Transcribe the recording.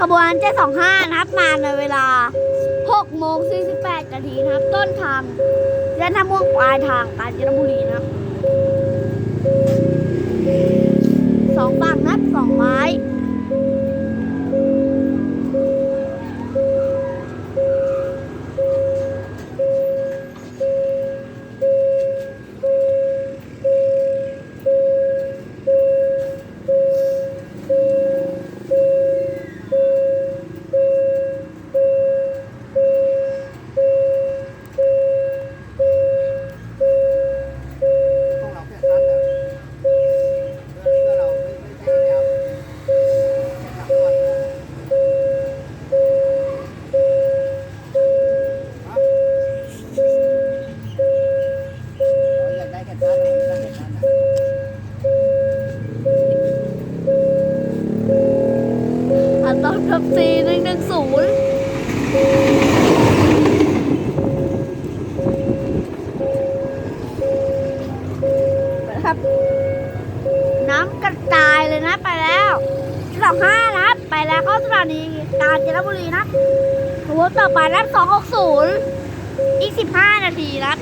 ขบวน725นะครับมาในเวลา6โมง48นาทีนะครับ ต้นทางและท่าม่วงปลายทางกาญจนบุรีนะครับ อยากได้แค่สั้นเราไม่ได้แค่สั้นนะอันต้นกับสี่หนึ่งหนึ่งศูนย์นะครับ น้ำกระจายเลยนะไปแล้วสองห้านะครับไปแล้วเข้าสถานีกาญจนบุรีนะขบวนต่อไปนับสองหกศูนย์อีกสิบห้านาทีนะครับ